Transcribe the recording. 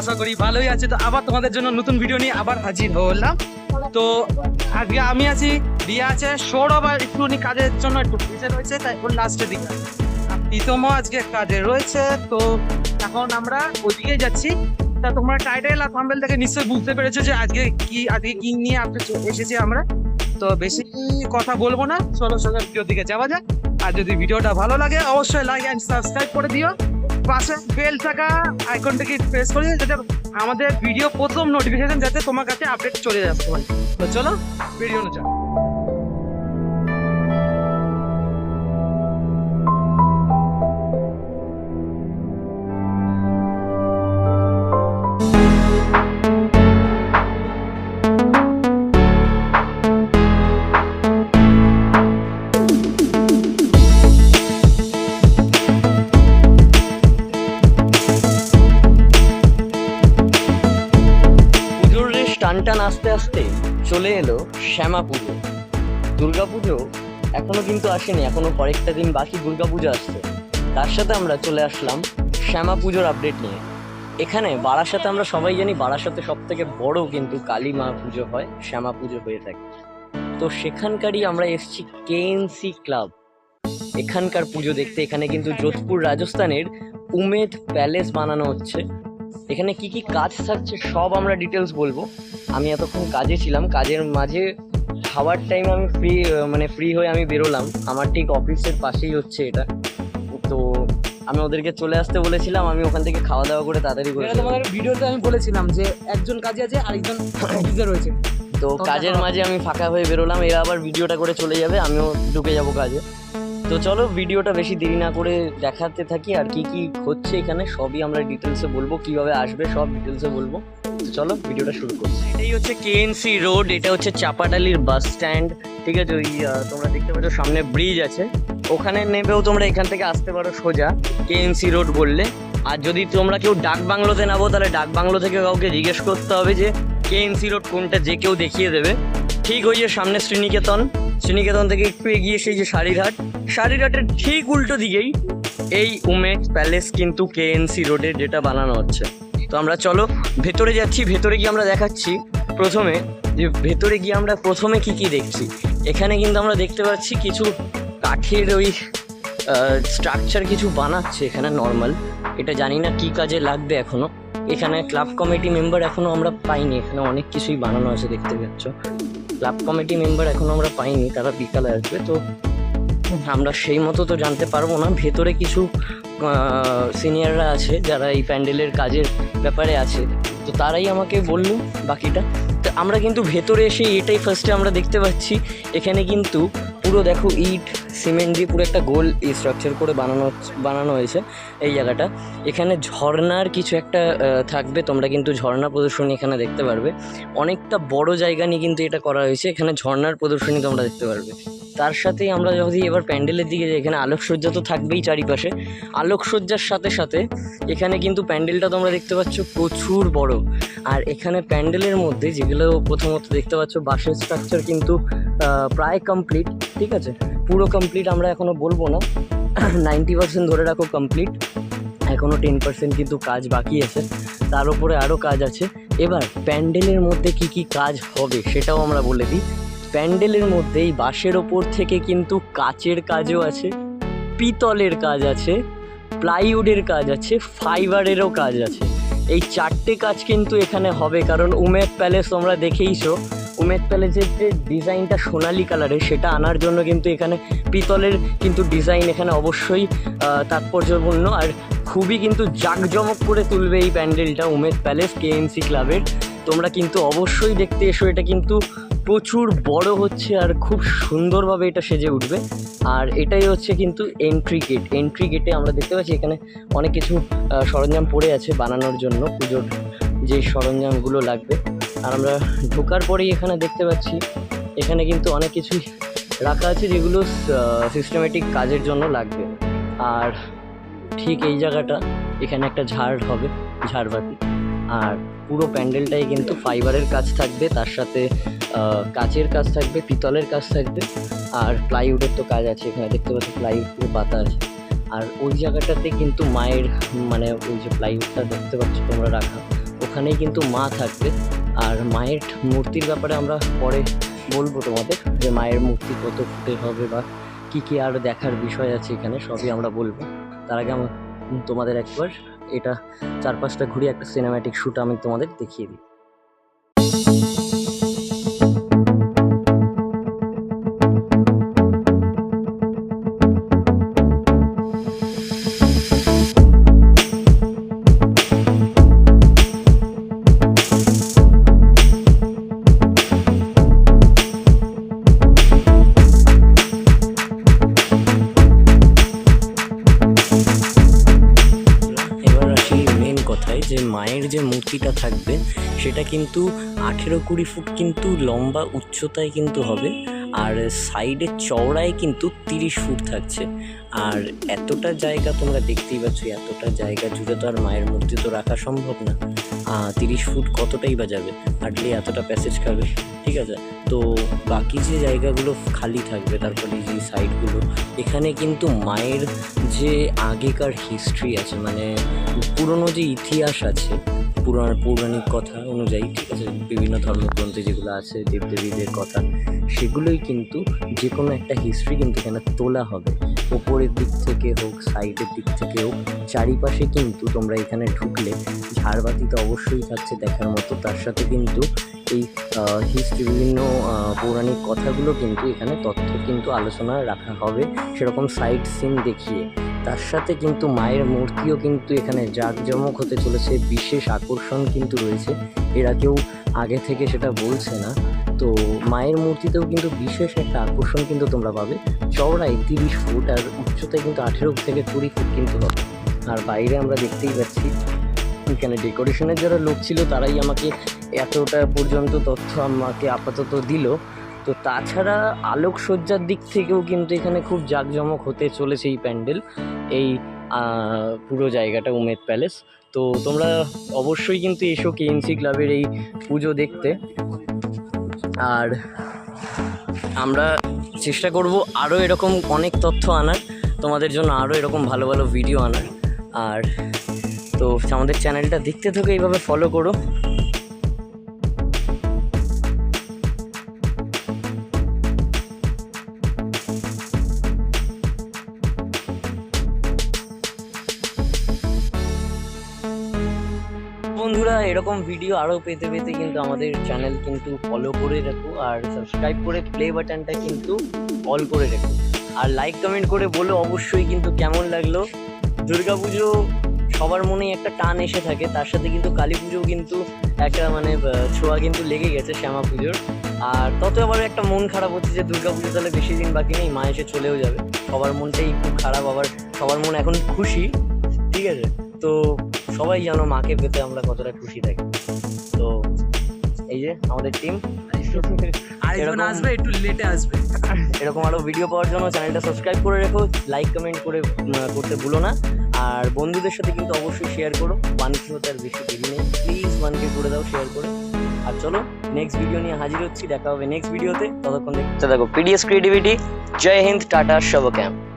আশা করি ভালোই আছে। তো আবার তোমাদের জন্য নতুন ভিডিও নিয়ে আবার হাজির হলাম। তো আজকে আমি আছি, রিয়া আছে, সৌরভ আর একটুখানি কাজের জন্য একটু বিজে রয়েছে, তাই ওর লাস্টের দিকে প্রীতমও আজকে কাজে রয়েছে, তো এখন আমরা ওইদিকে যাচ্ছি। তা তোমরা টাইটেল আর থাম্বেল থেকে নিশ্চয়ই বুঝতে পেরেছ যে আজকে কি আজকে কি নিয়ে আপনি এসেছি আমরা। তো বেশি কথা বলব না, চলো ভিডিওর দিকে যাওয়া যাক। আর যদি ভিডিওটা ভালো লাগে, অবশ্যই লাইক অ্যান্ড সাবস্ক্রাইব করে দিও। পাশে বেল থাকা আইকনটাকে প্রেস করে যাতে আমাদের ভিডিও প্রথম নোটিফিকেশন যাতে তোমার কাছে আপডেট চলে আসতে পারে তো চলো ভিডিও যাক আস্তে আস্তে চলে এলো শ্যামা পুজো। দুর্গাপুজো এখনও কিন্তু আসেনি, এখনও কয়েকটা দিন বাকি দুর্গা পুজো আসছে। তার সাথে আমরা চলে আসলাম শ্যামা পুজোর আপডেট নিয়ে। এখানে বারাসাতে আমরা সবাই জানি, বারাসাতে সব থেকে বড় কিন্তু কালী মা পুজো হয়, শ্যামা পুজো হয়ে থাকে। তো সেখানকারই আমরা এসেছি কেএনসি ক্লাব এখানকার পুজো দেখতে, এখানে কিন্তু যোধপুর রাজস্থানের উমেদ প্যালেস বানানো হচ্ছে। এখানে কি কি কাজ থাকছে সব আমরা ডিটেলস বলব। আমি এতক্ষণ কাজে ছিলাম কাজের মাঝে খাওয়ার টাইম আমি ফ্রি মানে ফ্রি হয়ে আমি বেরোলাম। আমার ঠিক অফিসের পাশেই হচ্ছে এটা। তো আমি ওদেরকে চলে আসতে বলেছিলাম আমি ওখান থেকে খাওয়া দাওয়া করে তাড়াতাড়ি করে তোমাদের ভিডিওতে আমি বলেছিলাম যে একজন কাজে আছে আরেকজন অফিসে রয়েছে। তো কাজের মাঝে আমি ফাঁকা হয়ে বেরোলাম এরা আবার ভিডিওটা করে চলে যাবে আমিও ঢুকে যাব কাজে। তো চলো ভিডিওটা বেশি দেরি না করে দেখাতে থাকি আর কি কি হচ্ছে এখানে, সবই আমরা ডিটেলসে বলব, কীভাবে আসবে, সব ডিটেলসে বলব। চলো ভিডিওটা শুরু করছি এটাই হচ্ছে কেএনসি রোড এটা হচ্ছে চাপাডালির বাস স্ট্যান্ড ঠিক আছে? ওই তোমরা দেখতে পাচ্ছ সামনে ব্রিজ আছে। ওখানে নেবেও তোমরা এখান থেকে আসতে পারো সোজা কেএনসি রোড বললে। আর যদি তোমরা কেউ ডাক বাংলোতে নামো, তাহলে ডাক বাংলো থেকে কাউকে জিজ্ঞেস করতে হবে যে কেএনসি রোড কোনটা, যে কেউ দেখিয়ে দেবে। ঠিক ওই যে সামনে শ্রীনিকেতন। শ্রীনিকেতন থেকে একটু এগিয়ে সেই যে শাড়িরহাট, শাড়িরহাটের ঠিক উল্টো দিকেই এই উমেদ প্যালেস কিন্তু কেএনসি রোডে যেটা বানানো হচ্ছে। তো আমরা চলো, ভেতরে যাচ্ছি, ভেতরে গিয়ে আমরা দেখাচ্ছি। প্রথমে, যে ভেতরে গিয়ে আমরা প্রথমে কি কি দেখছি, এখানে কিন্তু আমরা দেখতে পাচ্ছি কিছু কাঠের ওই স্ট্রাকচার কিছু বানাচ্ছে এখানে নর্মাল এটা জানি না কি কাজে লাগবে এখনও। এখানে ক্লাব কমিটি মেম্বার এখনও আমরা পাইনি, এখানে অনেক কিছুই বানানো আছে দেখতে পাচ্ছ। ক্লাব কমিটি মেম্বার এখনও আমরা পাইনি, তারা বিকালে আসবে, তো আমরা সেই মতো তো জানতে পারব না। ভেতরে কিছু সিনিয়ররা আছে যারা এই প্যান্ডেলের কাজের ব্যাপারে আছে, তো তারাই আমাকে বলল বাকিটা। তো আমরা কিন্তু ভেতরে এসে এটাই ফার্স্টে আমরা দেখতে পাচ্ছি। এখানে কিন্তু পুরো দেখো ইট, সিমেন্ট দিয়ে পুরো একটা গোল স্ট্রাকচার করে বানানো বানানো হয়েছে এই জায়গাটা। এখানে ঝর্ণার কিছু একটা থাকবে, তোমরা কিন্তু ঝর্ণা প্রদর্শনী এখানে দেখতে পারবে। অনেকটা বড় জায়গা নিয়ে কিন্তু এটা করা হয়েছে, এখানে ঝর্ণার প্রদর্শনী তোমরা দেখতে পারবে। তার সাথেই আমরা যদি এবার প্যান্ডেলের দিকে যাই, এখানে আলোকসজ্জা তো থাকবেই চারিপাশে। আলোকসজ্জার সাথে সাথে এখানে কিন্তু প্যান্ডেলটা তোমরা দেখতে পাচ্ছ প্রচুর বড়। আর এখানে প্যান্ডেলের মধ্যে যেগুলো প্রথমত দেখতে পাচ্ছ বাসের স্ট্রাকচার কিন্তু প্রায় কমপ্লিট ঠিক আছে? পুরো কমপ্লিট আমরা এখনও বলব না। নাইনটি পার্সেন্ট ধরে রাখো কমপ্লিট এখনও টেন পার্সেন্ট কিন্তু কাজ বাকি আছে। তার উপরে আরও কাজ আছে। এবার প্যান্ডেলের মধ্যে কি কি কাজ হবে সেটাও আমরা বলে দিই। প্যান্ডেলের মধ্যে এই বাঁশের ওপর থেকে কিন্তু কাচের কাজও আছে, পিতলের কাজ আছে প্লাইউডের কাজ আছে ফাইবারেরও কাজ আছে। এই চারটে কাজ কিন্তু এখানে হবে, কারণ উমেদ প্যালেস তোমরা দেখেইছো। উমেদ প্যালেসের যে ডিজাইনটা সোনালি কালারের সেটা আনার জন্য কিন্তু এখানে পিতলের কিন্তু ডিজাইন এখানে অবশ্যই তাৎপর্যপূর্ণ। আর খুবই কিন্তু জাঁকজমক করে তুলবে এই প্যান্ডেলটা উমেদ প্যালেস কেএমসি ক্লাবের। তোমরা কিন্তু অবশ্যই দেখতে এসো, এটা কিন্তু প্রচুর বড় হচ্ছে আর খুব সুন্দরভাবে এটা সেজে উঠবে। আর এটাই হচ্ছে কিন্তু এন্ট্রি গেট এন্ট্রি গেটে আমরা দেখতে পাচ্ছি এখানে অনেক কিছু সরঞ্জাম পড়ে আছে বানানোর জন্য। পুজোর যে সরঞ্জামগুলো লাগবে। আর আমরা ঢোকার পরেই এখানে দেখতে পাচ্ছি, এখানে কিন্তু অনেক কিছুই রাখা আছে যেগুলো সিস্টেমেটিক কাজের জন্য লাগবে। আর ঠিক এই জায়গাটা, এখানে একটা ঝাড় হবে, ঝাড়বাতি। আর পুরো প্যান্ডেলটাই কিন্তু ফাইবারের কাজ থাকবে, তার সাথে কাচের কাজ থাকবে, পিতলের কাজ থাকবে। আর প্লাইউডের তো কাজ আছে এখানে, দেখতে পাচ্ছি প্লাইউডের পাতা আছে। আর ওই জায়গাটাতে কিন্তু মায়ের মানে ওই যে প্লাইউডটা দেখতে পাচ্ছ তোমরা রাখা, ওখানেই কিন্তু মা থাকবে। আর মায়ের মূর্তির ব্যাপারে আমরা পরে বলব তোমাদের যে মায়ের মূর্তি কত ফুটের হবে বা কি কি আর দেখার বিষয় আছে এখানে, সবই আমরা বলব। তার আগে তোমাদের একবার এটা চারপাশটা ঘুরে একটা সিনেম্যাটিক শ্যুট আমি তোমাদের দেখিয়ে দিই। সেটা কিন্তু আঠেরো কুড়ি ফুট কিন্তু লম্বা, উচ্চতায় কিন্তু হবে। আর সাইডের চওড়ায় কিন্তু তিরিশ ফুট থাকছে। আর এতটা জায়গা তোমরা দেখতেই পাচ্ছ, এতটা জায়গা জুড়ে তো আর মায়ের মূর্তি তো রাখা সম্ভব না। তিরিশ ফুট কতটাই বা যাবে? হার্ডলি এতটা প্যাসেজ খাবে, ঠিক আছে? তো বাকি যে জায়গাগুলো খালি থাকবে, তারপরে যে সাইডগুলো এখানে কিন্তু মায়ের যে আগেকার হিস্ট্রি আছে মানে পুরনো যে ইতিহাস আছে পুরাণ, পৌরাণিক কথা অনুযায়ী, ঠিক আছে, বিভিন্ন ধর্মগ্রন্থে যেগুলো আছে, দেবদেবীদের কথা, সেগুলোই কিন্তু যে কোনো একটা হিস্ট্রি কিন্তু এখানে তোলা হবে। ওপরের দিক থেকে হোক সাইডের দিক থেকে হোক, চারিপাশে কিন্তু তোমরা এখানে ঢুকলে, ঝাড়বাতি তো অবশ্যই থাকছে দেখার মতো, তার সাথে কিন্তু এই হিস্ট্রি বিভিন্ন পৌরাণিক কথাগুলো কিন্তু এখানে তথ্য কিন্তু আলোচনা রাখা হবে, সেরকম সাইট সিন দেখিয়ে। তার সাথে কিন্তু মায়ের মূর্তিও কিন্তু এখানে জাঁকজমক হতে চলেছে, বিশেষ আকর্ষণ কিন্তু রয়েছে। এরা কেউ আগে থেকে সেটা বলছে না। তো মায়ের মূর্তিতেও কিন্তু বিশেষ একটা আকর্ষণ কিন্তু তোমরা পাবে। চওড়ায় তিরিশ ফুট আর উচ্চতায় কিন্তু আঠেরো থেকে কুড়ি ফুট কিন্তু হবে। আর বাইরে আমরা দেখতেই পাচ্ছি এখানে ডেকোরেশনের যারা লোক ছিল, তারাই আমাকে এতটা পর্যন্ত তথ্য আমাকে আপাতত দিল। তো তাছাড়া আলোকসজ্জার দিক থেকেও কিন্তু এখানে খুব জাঁকজমক হতে চলেছে এই প্যান্ডেল, এই পুরো জায়গাটা উমেদ প্যালেস। তো তোমরা অবশ্যই কিন্তু এসো কেএনসি ক্লাবের এই পুজো দেখতে। আর আমরা চেষ্টা করব আরও এরকম অনেক তথ্য আনার, তোমাদের জন্য আরও এরকম ভালো ভালো ভিডিও আনার। আর তো আমাদের চ্যানেলটা দেখতে থাকো এইভাবে ফলো করো। বন্ধুরা, এরকম ভিডিও আরও পেতে পেতে কিন্তু আমাদের চ্যানেল কিন্তু ফলো করে রাখো আর সাবস্ক্রাইব করে প্লে বাটনটা কিন্তু অল করে রেখো। আর লাইক কমেন্ট করে বলো অবশ্যই কিন্তু কেমন লাগল। দুর্গাপুজো সবার মনেই একটা টান এসে থাকে। তার সাথে কিন্তু কালী পুজো কিন্তু একটা মানে ছোঁয়া কিন্তু লেগে গেছে শ্যামা পুজোর। আর তত আবার একটা মন খারাপ হচ্ছে যে দুর্গা পুজো তাহলে বেশি দিন বাকি নেই মা এসে চলেও যাবে। সবার মনটাই খুব খারাপ আবার সবার মন এখন খুশি ঠিক আছে? তো সবাই জানো মাকে পেতে আমরা কতটা খুশি থাকি। তো এই যে আমাদের টিম আরেকজন এরকম- আসবে একটু লেটে আসবে। এরকম আরও ভিডিও পাওয়ার জন্য চ্যানেলটা সাবস্ক্রাইব করে রেখো লাইক কমেন্ট করে করতে ভুলো না। আর বন্ধুদের সাথে কিন্তু অবশ্যই শেয়ার করো। ওয়ান কে হতে আর বেশি দেরি নেই। প্লিজ ওয়ান কে করে দাও শেয়ার করে। আর চলো নেক্সট ভিডিও নিয়ে হাজির হচ্ছি। দেখা হবে নেক্সট ভিডিওতে ততক্ষণ দেখতে থাকো PDS creativity Jai Hind, tata শুভ ক্যাম্প